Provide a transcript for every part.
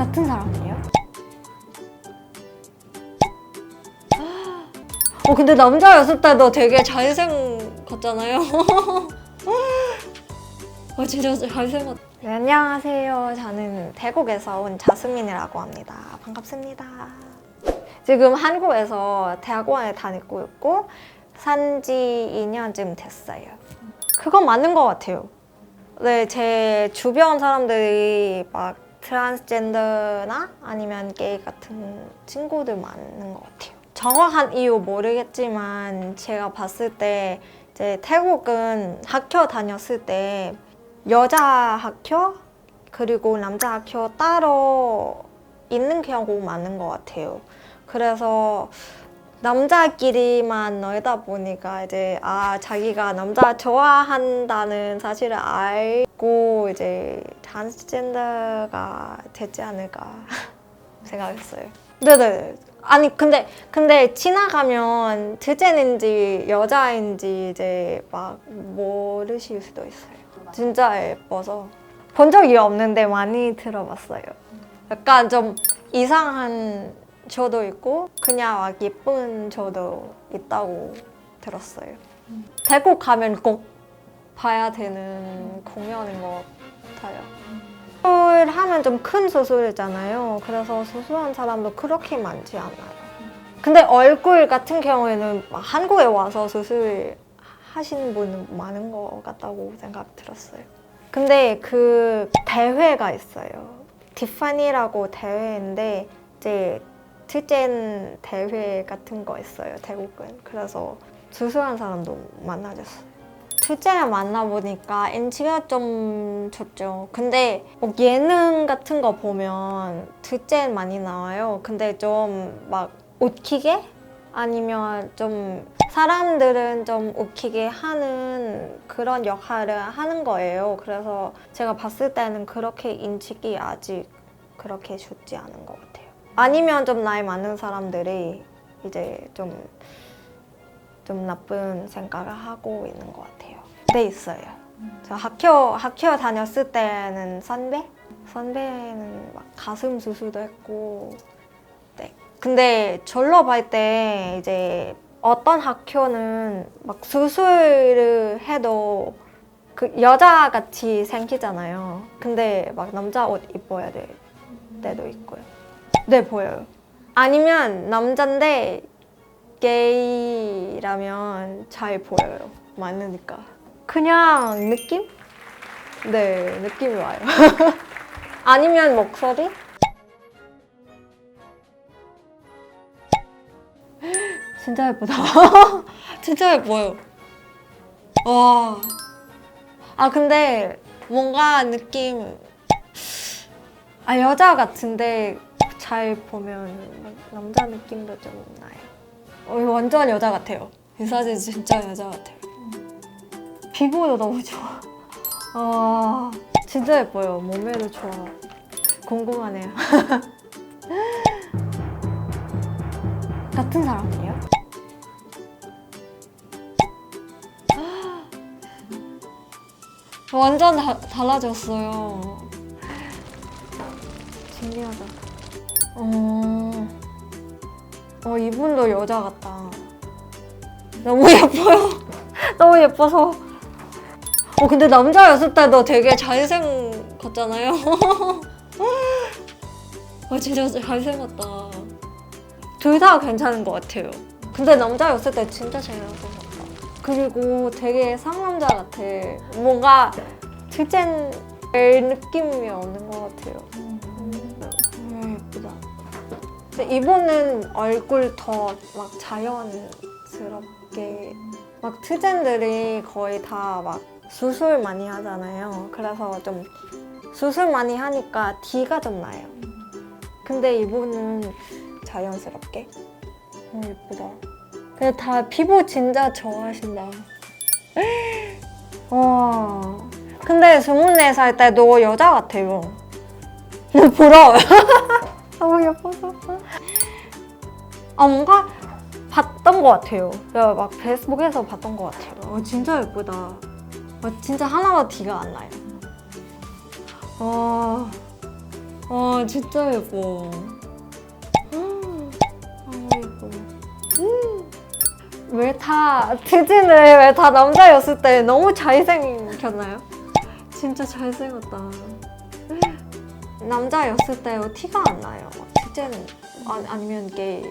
같은 사람이에요? 어 근데 남자였을 때도 되게 잘생겼잖아요. 어 진짜 잘생겼. 네, 안녕하세요. 저는 태국에서 온 자스민이라고 합니다. 반갑습니다. 지금 한국에서 대학원에 다니고 있고 산 지 2년쯤 됐어요. 그건 맞는 것 같아요. 네, 제 주변 사람들이 막 트랜스젠더나 아니면 게이 같은 친구들 많은 것 같아요. 정확한 이유 모르겠지만 제가 봤을 때 이제 태국은 학교 다녔을 때 여자 학교 그리고 남자 학교 따로 있는 경우 많은 것 같아요. 그래서 남자끼리만 놀다 보니까 이제 아 자기가 남자 좋아한다는 사실을 알고 이제 트랜스젠더가 되지 않을까 생각했어요. 네네. 아니 근데 근데 지나가면 드제인지 여자인지 이제 막 모르실 수도 있어요. 진짜 예뻐서 본 적이 없는데 많이 들어봤어요. 약간 좀 이상한 저도 있고 그냥 막 예쁜 저도 있다고 들었어요. 태국 가면 꼭 봐야 되는 공연인 것 같아요. 수술 하면 좀 큰 수술이잖아요. 그래서 수술한 사람도 그렇게 많지 않아요. 근데 얼굴 같은 경우에는 막 한국에 와서 수술 하시는 분 많은 것 같다고 생각 들었어요. 근데 그 대회가 있어요. 티파니라고 대회인데 이제 트젠 대회 같은 거 있어요. 태국은. 그래서 수술한 사람도 만나졌어요. 둘째를 만나보니까 NG가 좀 좋죠. 근데 뭐 예능 같은 거 보면 둘째 많이 나와요. 근데 좀 막 웃기게 아니면 좀 사람들은 좀 웃기게 하는 그런 역할을 하는 거예요. 그래서 제가 봤을 때는 그렇게 인식이 아직 그렇게 좋지 않은 것 같아요. 아니면 좀 나이 많은 사람들이 이제 좀 좀 나쁜 생각을 하고 있는 것 같아요. 네 있어요. 저 학교 학교 다녔을 때는 선배 선배는 막 가슴 수술도 했고 네. 근데 졸업할 때 이제 어떤 학교는 막 수술을 해도 그 여자 같이 생기잖아요. 근데 막 남자 옷 입어야 될 때도 있고요. 네 보여요. 아니면 남잔데 게이라면 잘 보여요. 많으니까. 그냥 느낌? 네, 느낌이 와요. 아니면 목소리? 진짜 예쁘다. 진짜 예뻐요. 와. 아, 근데 뭔가 느낌. 아, 여자 같은데 잘 보면 남자 느낌도 좀 나요. 어, 완전 여자 같아요. 이 사진 진짜 여자 같아요. 피부도 너무 좋아. 아, 진짜 예뻐요. 몸매도 좋아. 궁금하네요. 같은 사람이에요? 완전 다, 달라졌어요. 신기하다. 어, 어, 이분도 여자 같다. 너무 예뻐요. 너무 예뻐서. 어, 근데 남자였을 때도 되게 잘생겼잖아요. 어, 진짜 잘생겼다. 둘 다 괜찮은 것 같아요. 근데 남자였을 때 진짜 잘생겼다. 그리고 되게 상남자 같아. 뭔가 둘째 느낌이 오는 것 같아요. 근데 이분은 얼굴 더 막 자연스럽게 막 트젠들이 거의 다 막 수술 많이 하잖아요. 그래서 좀 수술 많이 하니까 티가 좀 나요. 근데 이분은 자연스럽게. 어, 예쁘다. 근데 다 피부 진짜 좋아하신다. 와. 근데 스물네 살 때도 여자 같아요. 부러워요. 너무 예뻐서. 아, 뭔가 봤던 것 같아요. 내가 막 페이스북에서 봤던 것 같아요. 어, 진짜 예쁘다. 어, 진짜 하나도 티가 안 나요. 어, 와 진짜 예뻐. 아 예뻐. 음. 왜다 디즈니 왜다 남자였을 때 너무 잘생겼나요? 진짜 잘생겼다. 남자였을 때 티가 안 나요. 디즈니 아니, 아니면 게이.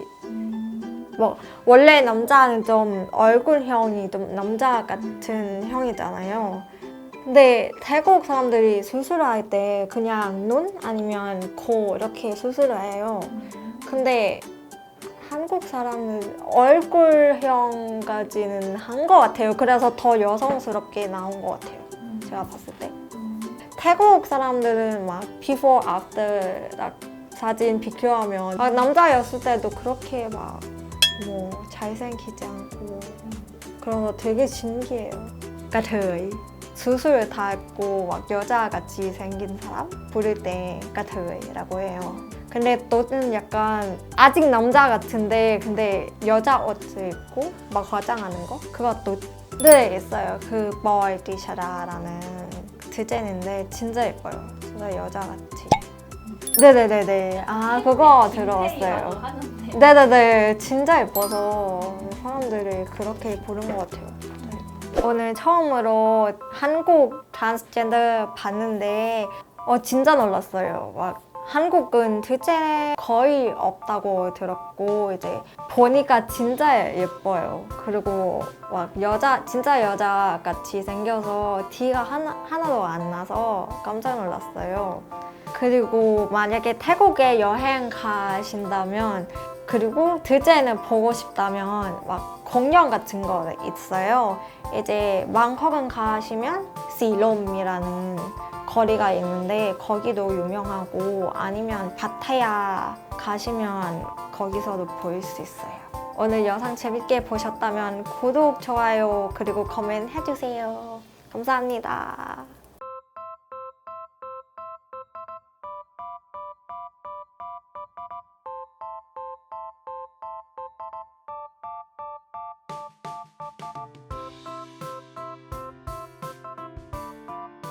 뭐 원래 남자는 좀 얼굴형이 좀 남자 같은 형이잖아요. 근데 태국 사람들이 수술할 때 그냥 눈 아니면 코 이렇게 수술을 해요. 근데 한국 사람은 얼굴형까지는 한 것 같아요. 그래서 더 여성스럽게 나온 것 같아요. 제가 봤을 때. 태국 사람들은 막 before, after 딱 사진 비교하면 막 남자였을 때도 그렇게 막 뭐 잘생기지 않고 그래서 되게 신기해요. 까tö이 수술 다 했고 막 여자같이 생긴 사람 부를 때 까tö이라고 해요. 근데 또는 약간 아직 남자 같은데 근데 여자 옷을 입고 막 화장하는 거 그것도 네 있어요. 그 버디샤라라는 디자인인데 진짜 예뻐요. 진짜 여자같이. 네네네네. 아 그거 들어왔어요. 네네네 진짜 예뻐서 사람들이 그렇게 부른 것 같아요 네. 오늘 처음으로 한국 트랜스젠더 봤는데 어 진짜 놀랐어요 막 한국은 둘째 거의 없다고 들었고 이제 보니까 진짜 예뻐요 그리고 막 여자 진짜 여자 같이 생겨서 티가 하나, 하나도 안 나서 깜짝 놀랐어요 그리고 만약에 태국에 여행 가신다면 그리고 드제는 보고 싶다면 막 공연 같은 거 있어요. 이제 방콕은 가시면 시롬이라는 거리가 있는데 거기도 유명하고 아니면 파타야 가시면 거기서도 볼수 있어요. 오늘 영상 재밌게 보셨다면 구독, 좋아요 그리고 코멘 해주세요. 감사합니다.